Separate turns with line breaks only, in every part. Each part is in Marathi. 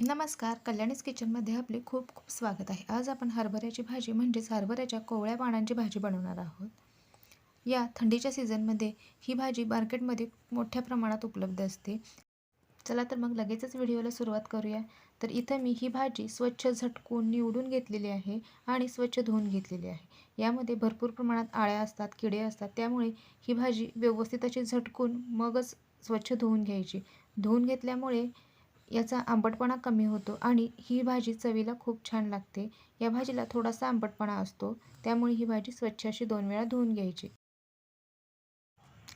नमस्कार कल्याणीस किचनमध्ये आपले खूप खूप स्वागत आहे. आज आपण हरभऱ्याची भाजी म्हणजेच हरभऱ्याच्या कोवळ्या पानांची भाजी बनवणार आहोत. या थंडीच्या सीझनमध्ये ही भाजी मार्केटमध्ये मोठ्या प्रमाणात उपलब्ध असते. चला तर मग लगेचच व्हिडिओला सुरुवात करूया. तर इथं मी ही भाजी स्वच्छ झटकून निवडून घेतलेली आहे आणि स्वच्छ धुवून घेतलेली आहे. यामध्ये भरपूर प्रमाणात आळ्या असतात किडे असतात. त्यामुळे ही भाजी व्यवस्थित अशी झटकून मगच स्वच्छ धुवून घ्यायची. धुवून घेतल्यामुळे याचा आंबटपणा कमी होतो आणि ही भाजी चवीला खूप छान लागते. या भाजीला थोडासा आंबटपणा असतो त्यामुळे ही भाजी स्वच्छ अशी दोन वेळा धुवून घ्यायची.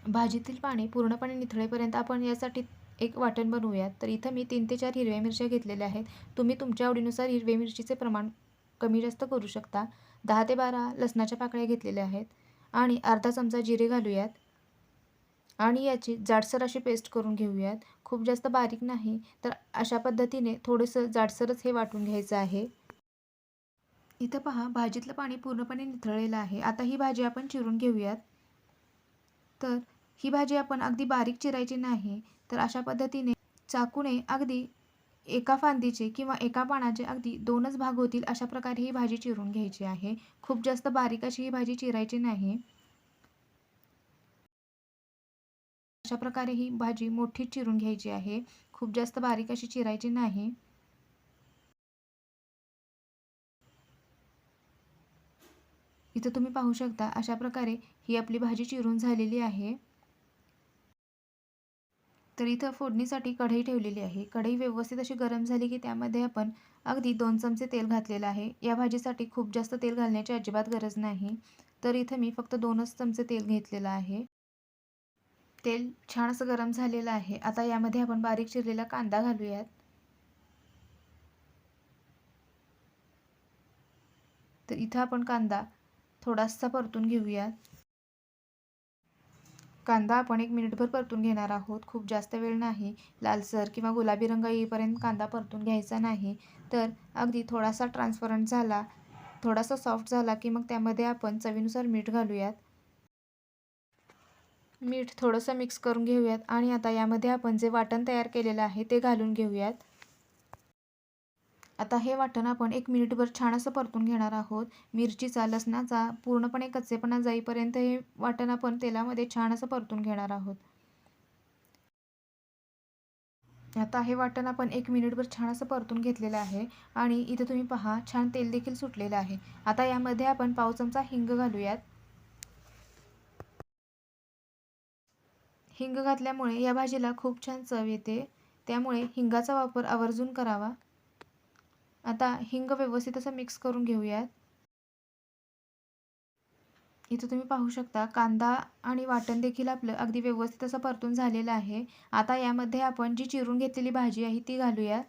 भाजीतील पाणी पूर्णपणे निथळेपर्यंत आपण यासाठी एक वाटण बनवूयात. तर इथं मी तीन ते चार हिरव्या मिरच्या घेतलेल्या आहेत. तुम्ही तुमच्या आवडीनुसार हिरव्या मिरचीचे प्रमाण कमी जास्त करू शकता. दहा ते बारा लसणाच्या पाकळ्या घेतलेल्या आहेत. आणि अर्धा चमचा जिरे घालूयात. आणि याची जाडसर अशी पेस्ट करून घेऊयात. खूप जास्त बारीक नाही तर अशा पद्धतीने थोडंसं जाडसरच हे वाटून घ्यायचं आहे. इथं पहा भाजीतलं पाणी पूर्णपणे निथळलेलं आहे. आता ही भाजी आपण चिरून घेऊयात. तर ही भाजी आपण अगदी बारीक चिरायची नाही तर अशा पद्धतीने चाकूने अगदी एका फांदीचे किंवा एका पानाचे अगदी दोनच भाग होतील अशा प्रकारे ही भाजी चिरून घ्यायची आहे. खूप जास्त बारीक अशी ही भाजी चिरायची नाही. अशा प्रकारे ही भाजी मोठी चिरून घ्यायची आहे. खूप जास्त बारीक अशी चिरायची नाही. इथं तुम्ही पाहू शकता अशा प्रकारे ही आपली भाजी चिरून झालेली आहे. तर इथं फोडणीसाठी कढई ठेवलेली आहे. कढई व्यवस्थित अशी गरम झाली की त्यामध्ये आपण अगदी दोन चमचे तेल घातलेलं आहे. या भाजीसाठी खूप जास्त तेल घालण्याची अजिबात गरज नाही. तर इथं मी फक्त दोनच चमचे तेल घेतलेलं आहे. तेल छान असं गरम झालेलं आहे. आता यामध्ये आपण बारीक चिरलेला कांदा घालूयात. तर इथं आपण कांदा थोडासा परतून घेऊयात. कांदा आपण एक मिनिटभर परतून घेणार आहोत. खूप जास्त वेळ नाही. लालसर किंवा गुलाबी रंग येईपर्यंत कांदा परतून घ्यायचा नाही. तर अगदी थोडासा ट्रान्सपरंट झाला थोडासा सॉफ्ट झाला की मग त्यामध्ये आपण चवीनुसार मीठ घालूयात. मीठ थोडंसं मिक्स करून घेऊयात आणि आता यामध्ये आपण जे वाटण तयार केलेलं आहे ते घालून घेऊयात. आता हे वाटण आपण एक मिनिटभर छान असं परतून घेणार आहोत. मिरचीचा लसणाचा पूर्णपणे कच्चेपणा जाईपर्यंत हे वाटण आपण तेलामध्ये छान असं परतून घेणार आहोत. आता हे वाटण आपण एक मिनिटभर छान असं परतून घेतलेलं आहे आणि इथं तुम्ही पहा छान तेल देखील सुटलेलं आहे. आता यामध्ये आपण पाव चमचा हिंग घालूयात. हिंग घातल्यामुळे या भाजीला खूप छान चव येते. त्यामुळे हिंगाचा वापर आवर्जून करावा. आता हिंग व्यवस्थित असं मिक्स करून घेऊयात. इथं तुम्ही पाहू शकता कांदा आणि वाटण देखील आपलं अगदी व्यवस्थित असं परतून झालेलं आहे. आता यामध्ये आपण जी चिरून घेतलेली भाजी आहे ती घालूया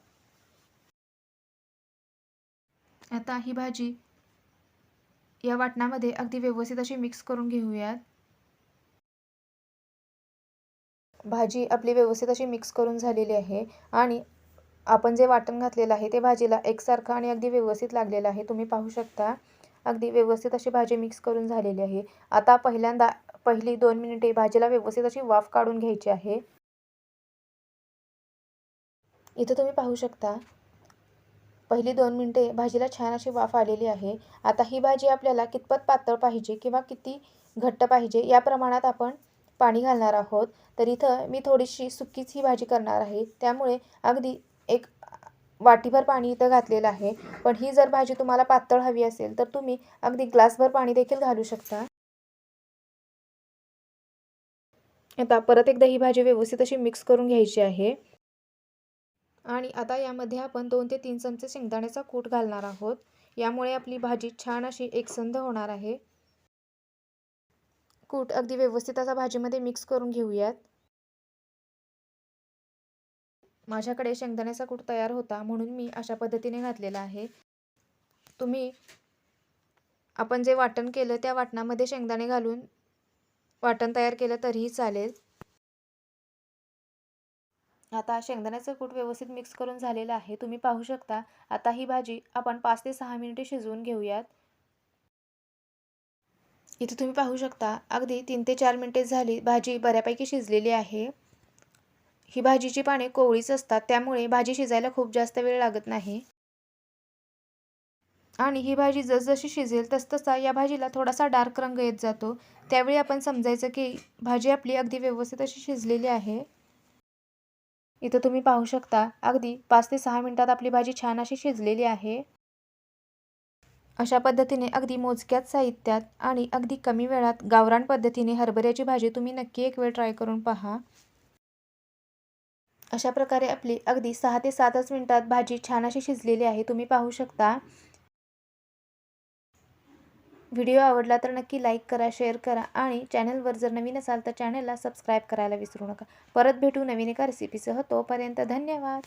आता ही भाजी या वाटणामध्ये अगदी व्यवस्थित अशी मिक्स करून घेऊयात. भाजी आपली व्यवस्थित अशी मिक्स करून झालेली आहे आणि आपण जे वाटण घातलेलं आहे ते भाजीला एकसारखं आणि अगदी व्यवस्थित लागलेलं आहे. तुम्ही पाहू शकता अगदी व्यवस्थित अशी भाजी मिक्स करून झालेली आहे. आता पहिल्यांदा पहिली दोन मिनिटे भाजीला व्यवस्थित अशी वाफ काढून घ्यायची आहे. इथं तुम्ही पाहू शकता पहिली दोन मिनटे भाजीला छान अशी वाफ आलेली आहे. आता ही भाजी आपल्याला कितपत पातळ पाहिजे किंवा किती घट्ट पाहिजे या प्रमाणात आपण पाणी घालणार आहोत. तर इथं मी थोडीशी सुकीच ही भाजी करणार आहे. त्यामुळे अगदी एक वाटीभर पाणी इथं घातलेलं आहे. पण ही जर भाजी तुम्हाला पातळ हवी असेल तर तुम्ही अगदी ग्लासभर पाणी देखील घालू शकता. आता परत एकदा ही भाजी व्यवस्थित अशी मिक्स करून घ्यायची आहे. आणि आता यामध्ये आपण दोन ते तीन चमचे शेंगदाण्याचा कूट घालणार आहोत. यामुळे आपली भाजी छान अशी एकसंध होणार आहे. कूट अगदी व्यवस्थित असा भाजीमध्ये मिक्स करून घेऊयात. माझ्याकडे शेंगदाण्याचा कूट तयार होता म्हणून मी अशा पद्धतीने घातलेला आहे. तुम्ही आपण जे वाटण केलं त्या वाटणामध्ये शेंगदाणे घालून वाटण तयार केलं तरीही चालेल. आता शेंगदाण्याचं कूट व्यवस्थित मिक्स करून झालेलं आहे. तुम्ही पाहू शकता आता ही भाजी आपण पाच ते सहा मिनिटे शिजवून घेऊयात. इथे तुम्ही पाहू शकता अगदी तीन ते चार मिनटे झाली भाजी बऱ्यापैकी शिजलेली आहे. ही भाजीची पाने कोवळीच असतात त्यामुळे भाजी शिजायला खूप जास्त वेळ लागत नाही. आणि ही भाजी जसजशी शिजेल तसतसा या भाजीला थोडासा डार्क रंग येत जातो. त्यावेळी आपण समजायचं की भाजी आपली अगदी व्यवस्थित अशी शिजलेली आहे. इथं तुम्ही पाहू शकता अगदी पाच ते सहा मिनटात आपली भाजी छान अशी शिजलेली आहे. अशा पद्धतीने अगदी मोजक्याच साहित्यात आणि अगदी कमी वेळात गावरान पद्धतीने हरभऱ्याची भाजी तुम्ही नक्की एक वेळ ट्राय करून पहा. अशा प्रकारे आपली अगदी सहा ते सातच मिनिटात भाजी छान अशी शिजलेली आहे तुम्ही पाहू शकता. व्हिडिओ आवडला तर नक्की लाईक करा शेअर करा आणि चॅनलवर जर नवीन असाल तर चॅनलला सबस्क्राईब करायला विसरू नका. परत भेटू नवीन एका रेसिपीसह तोपर्यंत धन्यवाद!